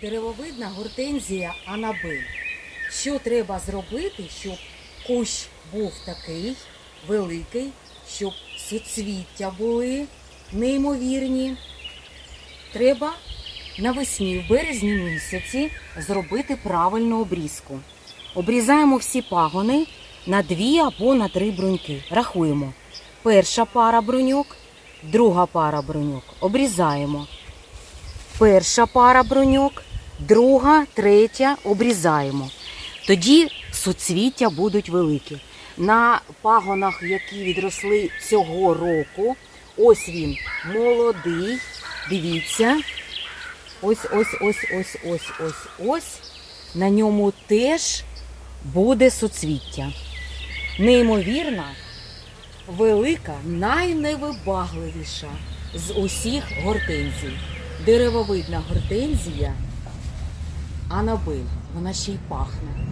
Деревовидна гортензія Анабель. Що треба зробити, щоб кущ був такий великий, щоб суцвіття були неймовірні? Треба навесні, в березні місяці, зробити правильну обрізку. Обрізаємо всі пагони на дві або на три бруньки. Рахуємо. Перша пара бруньок, друга пара бруньок. Обрізаємо. Перша пара бруньок, друга, третя обрізаємо. Тоді суцвіття будуть великі. На пагонах, які відросли цього року, ось він молодий. Дивіться. Ось, ось, ось, ось, ось, ось, ось. На ньому теж буде суцвіття. Неймовірна, велика, найневибагливіша з усіх гортензій. Деревовидна гортензія Анабель. Вона ще й пахне.